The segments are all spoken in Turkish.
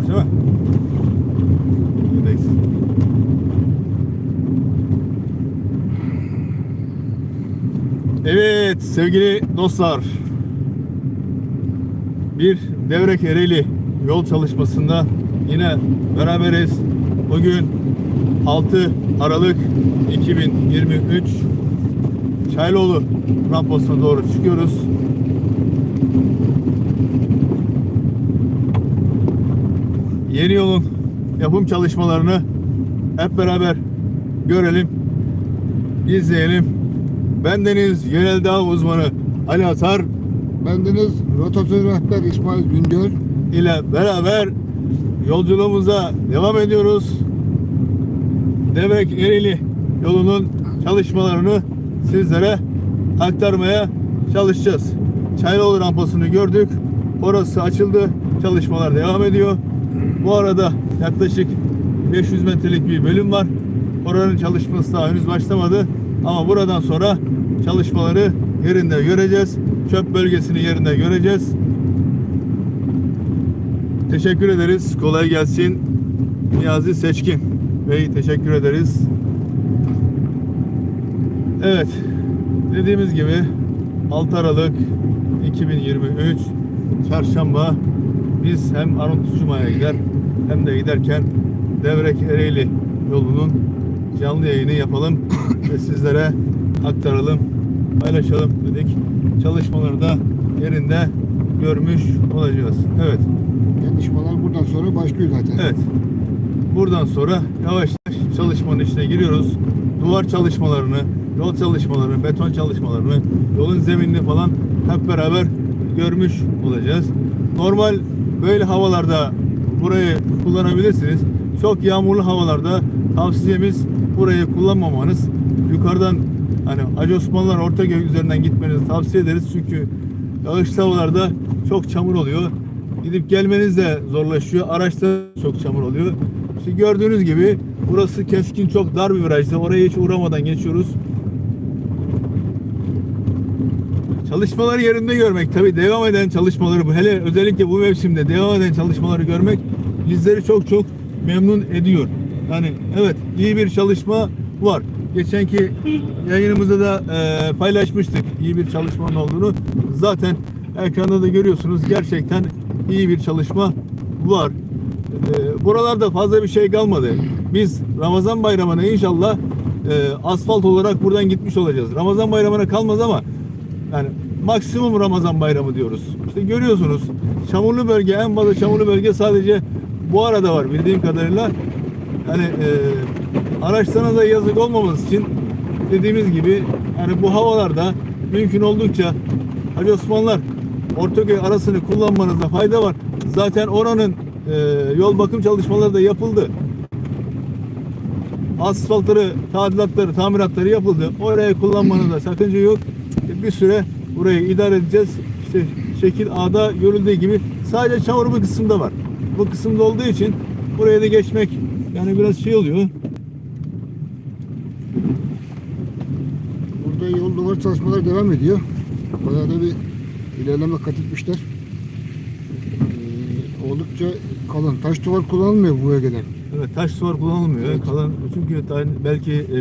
Olmuş değil mi? Buradayız. Evet sevgili dostlar. Bir Devrek Ereğli yol çalışmasında yine beraberiz. Bugün 6 Aralık 2023 Çaylıoğlu rampasına doğru çıkıyoruz. Yeni yolun yapım çalışmalarını hep beraber görelim, izleyelim. Bendeniz yerel dağ uzmanı Ali Atar Bendeniz rotatör rehber İsmail Güngör. ile beraber yolculuğumuza devam ediyoruz. Demek Ereğli yolunun çalışmalarını sizlere aktarmaya çalışacağız. Çaylıoğlu rampasını gördük. Orası açıldı. Çalışmalar devam ediyor. Bu arada yaklaşık 500 metrelik bir bölüm var. Oranın çalışması daha henüz başlamadı. Ama buradan sonra çalışmaları yerinde göreceğiz. Çöp bölgesini yerinde göreceğiz. Teşekkür ederiz. Kolay gelsin. Niyazi Seçkin Bey teşekkür ederiz. Evet. Dediğimiz gibi 6 Aralık 2023 Çarşamba biz hem Arnavutçuma'ya gider hem de giderken Devrek Ereğli yolunun canlı yayını yapalım ve sizlere aktaralım, paylaşalım dedik. Çalışmaları da yerinde görmüş olacağız. Evet. Çalışmalar buradan sonra başlıyor zaten. Evet. Buradan sonra yavaş yavaş çalışmanın içine giriyoruz. Duvar çalışmalarını, yol çalışmalarını, beton çalışmalarını, yolun zeminini falan hep beraber görmüş olacağız. Normal böyle havalarda burayı kullanabilirsiniz. Çok yağmurlu havalarda tavsiyemiz burayı kullanmamanız. Yukarıdan hani Hacı Osmanlılar Ortaköy üzerinden gitmenizi tavsiye ederiz. Çünkü yağışlı havalarda çok çamur oluyor. Gidip gelmeniz de zorlaşıyor. Araçta çok çamur oluyor. İşte gördüğünüz gibi burası keskin çok dar bir virajda. Oraya hiç uğramadan geçiyoruz. Çalışmaları yerinde görmek tabii devam eden çalışmaları bu hele özellikle bu mevsimde devam eden çalışmaları görmek bizleri çok çok memnun ediyor. Yani evet iyi bir çalışma var. Geçenki yayınımızda da e, paylaşmıştık iyi bir çalışmanın olduğunu. Zaten ekranda da görüyorsunuz gerçekten iyi bir çalışma var. E, buralarda fazla bir şey kalmadı. Biz Ramazan bayramına inşallah e, asfalt olarak buradan gitmiş olacağız. Ramazan bayramına kalmaz ama yani maksimum Ramazan bayramı diyoruz. İşte görüyorsunuz çamurlu bölge en fazla çamurlu bölge sadece bu arada var bildiğim kadarıyla. Yani e, araçlarına da yazık olmaması için dediğimiz gibi yani bu havalarda mümkün oldukça Hacı Osmanlılar Ortaköy arasını kullanmanızda fayda var. Zaten oranın e, yol bakım çalışmaları da yapıldı. Asfaltları, tadilatları, tamiratları yapıldı. Orayı kullanmanızda sakınca yok. E, Bir süre burayı idare edeceğiz. İşte şekil A'da görüldüğü gibi sadece çamur bir kısımda var. Bu kısımda olduğu için buraya da geçmek yani biraz şey oluyor. Burada yol duvar çalışmaları devam ediyor. Bayağı da bir ilerleme kat etmişler. Ee, oldukça kalın. Taş duvar kullanılmıyor bu bölgede. Evet taş duvar kullanılmıyor. Evet. Kalan çünkü belki e,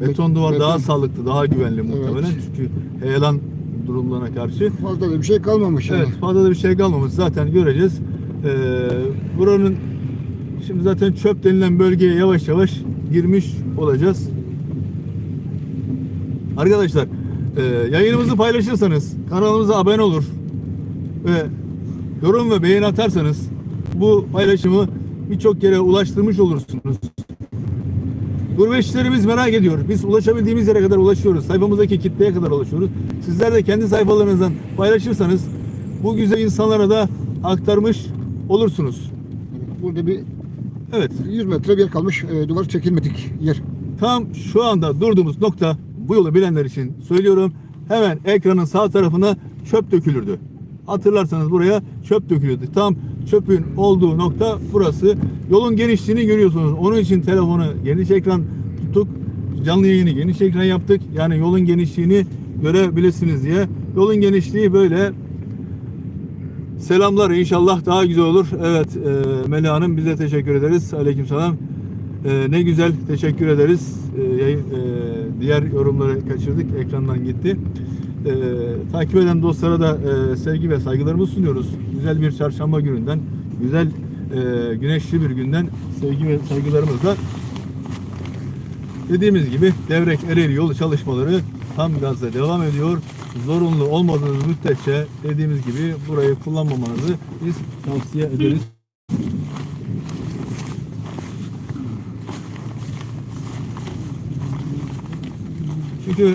beton duvar beton- daha sağlıklı, daha güvenli muhtemelen. Çünkü heyelan durumlarına karşı. Fazla da bir şey kalmamış. yani. Evet, fazla da bir şey kalmamış. Zaten göreceğiz. Ee, buranın şimdi zaten çöp denilen bölgeye yavaş yavaş girmiş olacağız. Arkadaşlar, e, yayınımızı paylaşırsanız, kanalımıza abone olur ve yorum ve beğeni atarsanız bu paylaşımı birçok yere ulaştırmış olursunuz. Gurbetçilerimiz merak ediyor. Biz ulaşabildiğimiz yere kadar ulaşıyoruz. Sayfamızdaki kitleye kadar ulaşıyoruz. Sizler de kendi sayfalarınızdan paylaşırsanız bu güzel insanlara da aktarmış olursunuz. Burada bir Evet. 100 metre bir yer kalmış. e, duvar çekilmedik yer. Tam şu anda durduğumuz nokta bu yolu bilenler için söylüyorum. Hemen ekranın sağ tarafına çöp dökülürdü. Hatırlarsanız buraya çöp dökülüyordu. Tam çöpün olduğu nokta burası. Yolun genişliğini görüyorsunuz. Onun için telefonu geniş ekran tuttuk. Canlı yayını geniş ekran yaptık. Yani yolun genişliğini görebilirsiniz diye. Yolun genişliği böyle Selamlar inşallah daha güzel olur. Evet e, Melih Hanım bize teşekkür ederiz. Aleykümselam. E, ne güzel teşekkür ederiz. E, e, diğer yorumları kaçırdık. Ekrandan gitti. E, takip eden dostlara da e, sevgi ve saygılarımızı sunuyoruz. Güzel bir çarşamba gününden, güzel e, güneşli bir günden sevgi ve saygılarımızla Dediğimiz gibi Devrek Ereğli yolu çalışmaları tam gazla devam ediyor. Zorunlu olmadığınız müddetçe dediğimiz gibi burayı kullanmamanızı biz tavsiye ederiz. Çünkü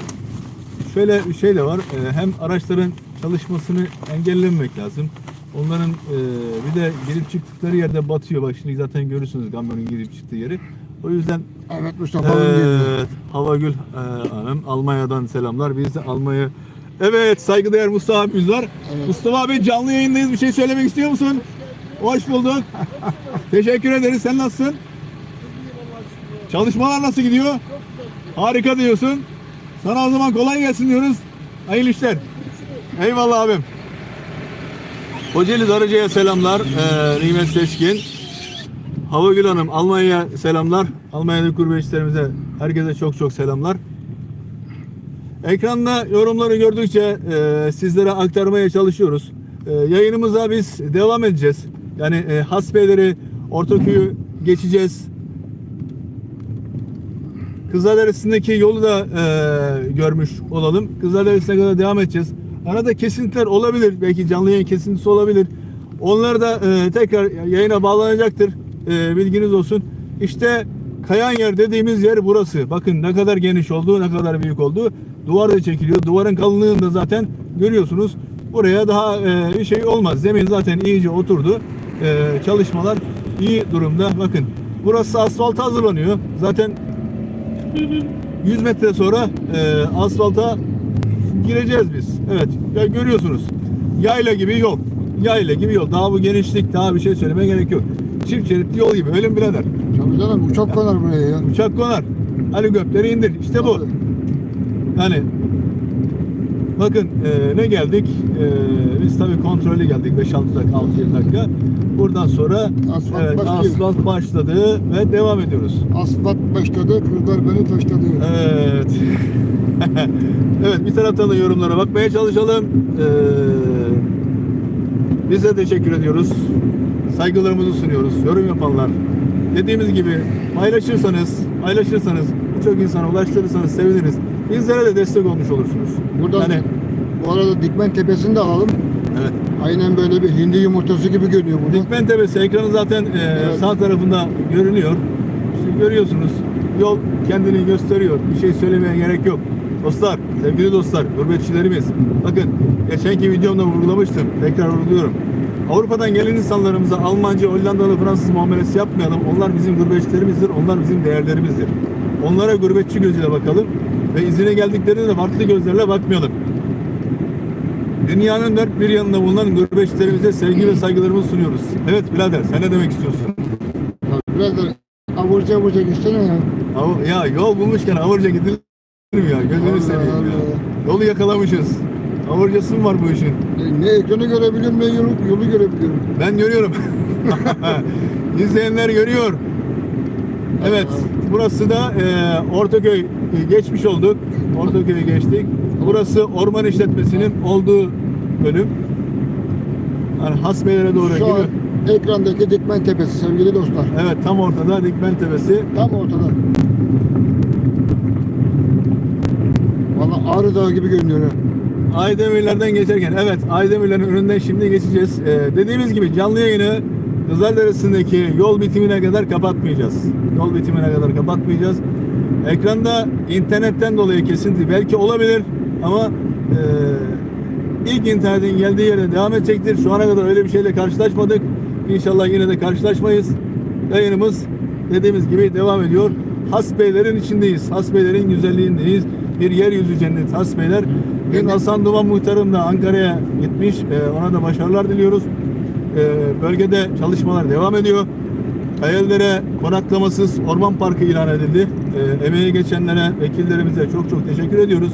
şöyle bir şey de var. e, Hem araçların çalışmasını engellememek lazım. Onların e, bir de girip çıktıkları yerde batıyor. Bak şimdi zaten görürsünüz kamyonun girip çıktığı yeri. O yüzden Evet Mustafa. Evet, Havagül e, Hanım Almanya'dan selamlar. Biz de Almanya. Evet, saygıdeğer Mustafa abimiz var. Mustafa abi canlı yayındayız. Bir şey söylemek istiyor musun? Hoş bulduk. Teşekkür ederiz. Sen nasılsın? Çalışmalar nasıl gidiyor? Harika diyorsun. Sana o zaman kolay gelsin diyoruz. Hayırlı işler. Eyvallah abim. Kocaeli Darıcı'ya selamlar. Ee, Nimet Seçkin. Havagül Hanım Almanya'ya selamlar. Almanya'daki gurbetçilerimize herkese çok çok selamlar. Ekranda yorumları gördükçe e, sizlere aktarmaya çalışıyoruz. E, yayınımıza biz devam edeceğiz. Yani e, Hasbeyleri, Ortaköy'ü geçeceğiz. Kızılderisi'ndeki yolu da e, görmüş olalım. Kızılderisi'ne kadar devam edeceğiz. Arada kesintiler olabilir. Belki canlı yayın kesintisi olabilir. Onlar da e, tekrar yayına bağlanacaktır. E, bilginiz olsun. İşte kayan yer dediğimiz yer burası. Bakın ne kadar geniş olduğu, ne kadar büyük olduğu. Duvar da çekiliyor. Duvarın kalınlığını da zaten görüyorsunuz. Buraya daha e, bir şey olmaz. Zemin zaten iyice oturdu. E, çalışmalar iyi durumda. Bakın burası asfalta hazırlanıyor. Zaten 100 metre sonra e, asfalta gireceğiz biz. Evet ya görüyorsunuz. Yayla gibi yol. Yayla gibi yol. Daha bu genişlik daha bir şey söylemeye gerek yok. Çift şeritli yol gibi. Öyle mi birader? Tabii canım uçak konar buraya ya. Uçak konar. Ali gökleri indir. İşte bu. Yani bakın e, ne geldik? E, biz tabii kontrollü geldik 5-6 dakika 6-7 dakika. Buradan sonra Asfalt evet, başlıyor. asfalt başladı ve devam ediyoruz. Asfalt başladı, kızlar beni taşladı. Evet. evet bir taraftan da yorumlara bakmaya çalışalım. Ee, biz de teşekkür ediyoruz. Saygılarımızı sunuyoruz. Yorum yapanlar. Dediğimiz gibi paylaşırsanız, paylaşırsanız, birçok insana ulaştırırsanız seviniriz. Bizlere de destek olmuş olursunuz. Buradan Yani, bu arada Dikmen Tepesi'ni de alalım. evet. Aynen böyle bir hindi yumurtası gibi görünüyor burada. Dikmen Tepesi ekranı zaten e, Evet. sağ tarafında görünüyor. İşte görüyorsunuz. Yol kendini gösteriyor. Bir şey söylemeye gerek yok. Dostlar, sevgili dostlar, gurbetçilerimiz. Bakın geçenki videomda vurgulamıştım. Tekrar vurguluyorum. Avrupa'dan gelen insanlarımıza Almanca, Hollandalı, Fransız muamelesi yapmayalım. Onlar bizim gurbetçilerimizdir. Onlar bizim değerlerimizdir. Onlara gurbetçi gözüyle bakalım. Ve izine geldiklerinde de farklı gözlerle bakmayalım. Dünyanın dört bir yanında bulunan gurbetçilerimize sevgi ve saygılarımızı sunuyoruz. Evet birader sen ne demek istiyorsun? Da avurca avurca gitsene ya. Av- Ya yol bulmuşken avurca gidilir mi ya? Gözünü seveyim ya. Yolu yakalamışız. Avurcası mı var bu işin? E, Ne ekranı görebiliyorum ne yolu, yolu görebiliyorum. Ben görüyorum. İzleyenler görüyor. Evet, burası da e, Ortaköy e, geçmiş olduk. Ortaköy'ü geçtik. Burası orman işletmesinin olduğu bölüm. Yani Hasbeylere doğru Şu gidiyor. an ekrandaki Dikmen Tepesi sevgili dostlar. Evet, tam ortada Dikmen Tepesi. Tam ortada. Valla Ağrı Dağı gibi görünüyor. Aydemirlerden geçerken evet Aydemirlerin önünden şimdi geçeceğiz. Ee, dediğimiz gibi canlı yayını Kızılderisi'ndeki yol bitimine kadar kapatmayacağız. Yol bitimine kadar kapatmayacağız. Ekranda internetten dolayı kesinti belki olabilir ama e, ilk internetin geldiği yere devam edecektir. Şu ana kadar öyle bir şeyle karşılaşmadık. İnşallah yine de karşılaşmayız. Yayınımız dediğimiz gibi devam ediyor. Hasbeylerin içindeyiz. Hasbeylerin güzelliğindeyiz. Bir yeryüzü cennet Hasbeyler. Dün Hasan Duman muhtarım da Ankara'ya gitmiş. Ee, ona da başarılar diliyoruz. Ee, bölgede çalışmalar devam ediyor. Hayallere konaklamasız orman parkı ilan edildi. Ee, emeği geçenlere, vekillerimize çok çok teşekkür ediyoruz.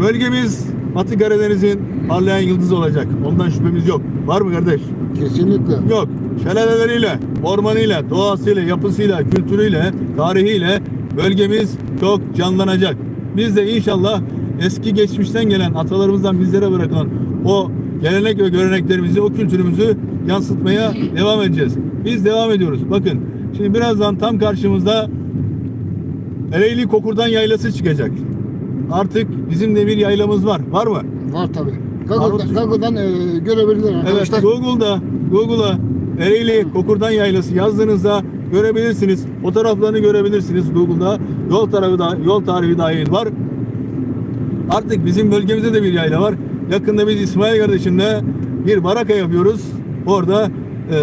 Bölgemiz Batı Karadeniz'in parlayan yıldızı olacak. Ondan şüphemiz yok. Var mı kardeş? Kesinlikle. Yok. Şelaleleriyle, ormanıyla, doğasıyla, yapısıyla, kültürüyle, tarihiyle bölgemiz çok canlanacak. Biz de inşallah eski geçmişten gelen atalarımızdan bizlere bırakılan o gelenek ve göreneklerimizi, o kültürümüzü yansıtmaya devam edeceğiz. Biz devam ediyoruz. Bakın şimdi birazdan tam karşımızda Ereğli Kokurdan Yaylası çıkacak. Artık bizim de bir yaylamız var. Var mı? Var tabi. Armut- Google'dan, e, görebilirler Evet, arkadaşlar. Google'da, Google'a Ereğli Kokurdan Yaylası yazdığınızda görebilirsiniz. Fotoğraflarını görebilirsiniz Google'da. Yol tarihi da yol tarihi dahil var. Artık bizim bölgemizde de bir yayla var. Yakında biz İsmail kardeşimle bir baraka yapıyoruz. Orada e,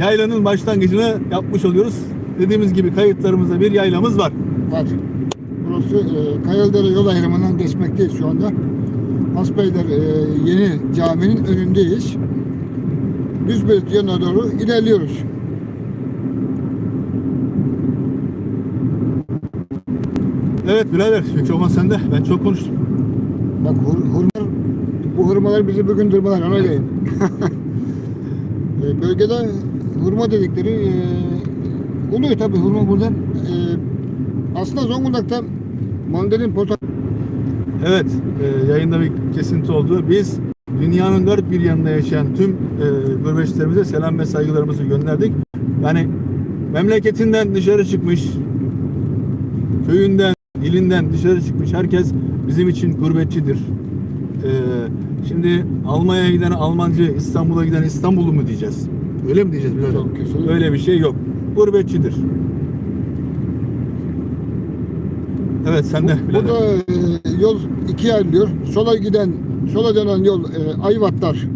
yaylanın başlangıcını yapmış oluyoruz. Dediğimiz gibi kayıtlarımızda bir yaylamız var. Var. Burası e, Kayalıdere yol ayrımından geçmekteyiz şu anda. Hasbeyler e, yeni caminin önündeyiz. Düzbeyt yanına doğru ilerliyoruz. Evet birader mikrofon sende. Ben çok konuştum. Bak hur, hurma, bu hurmalar bizi bugün durmalar ona göre. E, bölgede hurma dedikleri e, oluyor tabi hurma buradan. E, aslında Zonguldak'ta mandalin portakal Evet, e, yayında bir kesinti oldu. Biz dünyanın dört bir yanında yaşayan tüm e, gurbetçilerimize selam ve saygılarımızı gönderdik. Yani memleketinden dışarı çıkmış, köyünden, ilinden dışarı çıkmış herkes bizim için gurbetçidir. E, şimdi Almanya'ya giden Almancı, İstanbul'a giden İstanbullu mu diyeceğiz? Öyle mi diyeceğiz birader? Öyle bir şey yok. Gurbetçidir. Evet sen de birader. Burada e, yol ikiye ayrılıyor. Sola giden, sola dönen yol e, Ayvatlar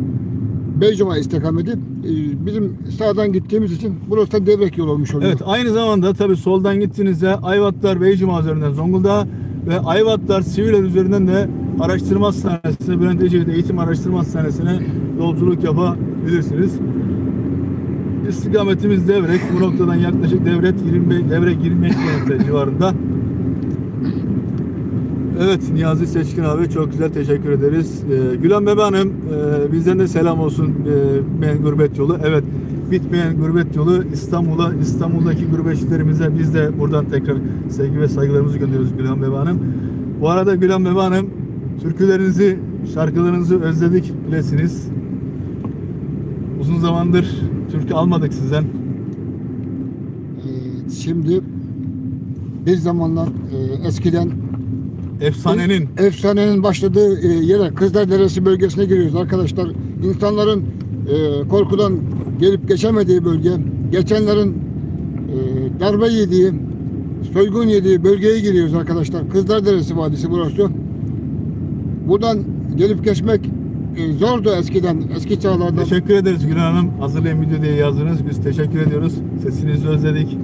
Beycuma istikameti. E, bizim sağdan gittiğimiz için burası da devrek yol olmuş oluyor. Evet aynı zamanda tabi soldan gittiğinizde Ayvatlar Beycuma üzerinden Zonguldak'a ve Ayvatlar Siviler üzerinden de araştırma hastanesine, Bülent Ecevit Eğitim Araştırma Hastanesi'ne yolculuk yapabilirsiniz. İstikametimiz Devrek. Bu noktadan yaklaşık Devret 25, Devrek 25 kilometre civarında. Evet Niyazi Seçkin abi çok güzel teşekkür ederiz. Ee, Gülen Bebe Hanım e, bizden de selam olsun e, gurbet yolu. Evet bitmeyen gurbet yolu İstanbul'a İstanbul'daki gurbetçilerimize biz de buradan tekrar sevgi ve saygılarımızı gönderiyoruz Gülen Bebe Hanım. Bu arada Gülen Bebe Hanım türkülerinizi, şarkılarınızı özledik bilesiniz. Uzun zamandır türkü almadık sizden. E, şimdi bir zamanlar e, eskiden Efsanenin efsanenin başladığı e, yere Kızlar Deresi bölgesine giriyoruz arkadaşlar. İnsanların e, korkudan gelip geçemediği bölge, geçenlerin e, darbe yediği, soygun yediği bölgeye giriyoruz arkadaşlar. Kızlar Deresi Vadisi burası. Buradan gelip geçmek e, zordu eskiden, eski çağlarda. Teşekkür ederiz Gülhan Hanım. Hazırlayın video diye yazdınız. Biz teşekkür ediyoruz. Sesinizi özledik.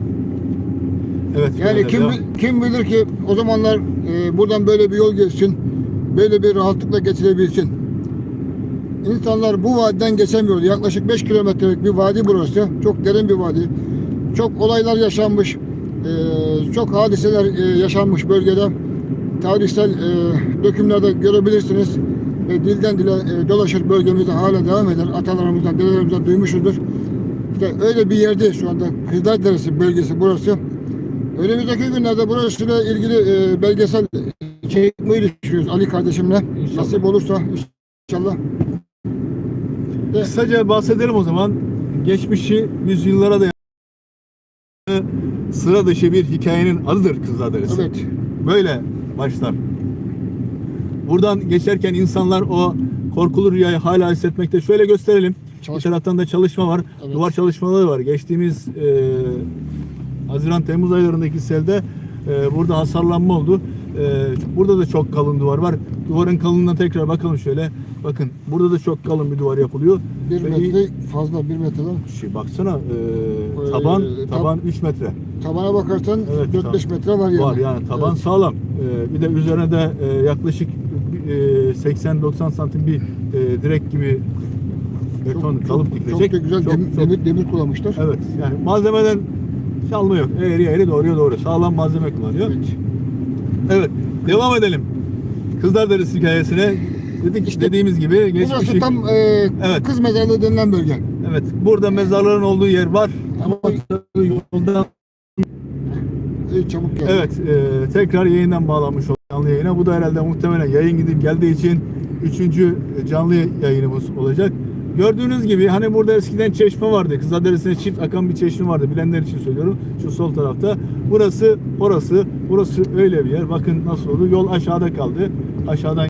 Evet. Yani kim devam. kim bilir ki o zamanlar e, buradan böyle bir yol geçsin, böyle bir rahatlıkla geçilebilsin. İnsanlar bu vadiden geçemiyordu. Yaklaşık 5 kilometrelik bir vadi burası. Çok derin bir vadi. Çok olaylar yaşanmış. e, çok hadiseler e, yaşanmış bölgede. Tarihsel e, dökümlerde görebilirsiniz. Ve dilden dile e, dolaşır bölgemizde hala devam eder. Atalarımızdan, dedelerimizden duymuşuzdur. İşte öyle bir yerde şu anda Kızlar Deresi bölgesi burası. Önümüzdeki günlerde burasıyla ilgili e, belgesel çekmeyi düşünüyoruz Ali kardeşimle. İnşallah. Nasip olursa inşallah. Ve Kısaca bahsedelim o zaman. Geçmişi yüzyıllara dayanan sıra dışı bir hikayenin adıdır Kızlar Deresi. evet, Böyle başlar. Buradan geçerken insanlar o korkulu rüyayı hala hissetmekte. Şöyle gösterelim. Çalış- Bir taraftan da çalışma var. Evet. Duvar çalışmaları var. Geçtiğimiz e, Haziran-Temmuz aylarındaki selde e, burada hasarlanma oldu. E, burada da çok kalın duvar var. Duvarın kalınlığına tekrar bakalım şöyle. Bakın burada da çok kalın bir duvar yapılıyor. bir Ve metre fazla bir metreden. Şey baksana e, Ee, taban tab- taban 3 metre. Tabana bakarsan Evet, 4-5 tab- metre var yani. Var yani taban Evet. sağlam. Ee, bir de üzerine de e, yaklaşık e, 80-90 santim bir e, direk gibi beton Çok- kalıp dikilecek. Çok da güzel demir, demir, demir kullanmışlar. Evet yani malzemeden çalma yok. Eğri eğri doğruya doğru. Sağlam malzeme kullanıyor. Evet. Evet devam edelim. Kızlar Deresi hikayesine Dedik İşte dediğimiz gibi Burası geçmişi. tam e, Evet. kız mezarlığı denilen bölge. Evet. Burada mezarların olduğu yer var. Ama yoldan çabuk geldi. Evet, e, tekrar yayından bağlanmış olduk canlı yayına. Bu da herhalde muhtemelen yayın gidip geldiği için üçüncü canlı yayınımız olacak. Gördüğünüz gibi hani burada eskiden çeşme vardı. Kızılderisi'ne çift akan bir çeşme vardı. Bilenler için söylüyorum. Şu sol tarafta. Burası, orası, burası öyle bir yer. Bakın nasıl oldu. Yol aşağıda kaldı. Aşağıdan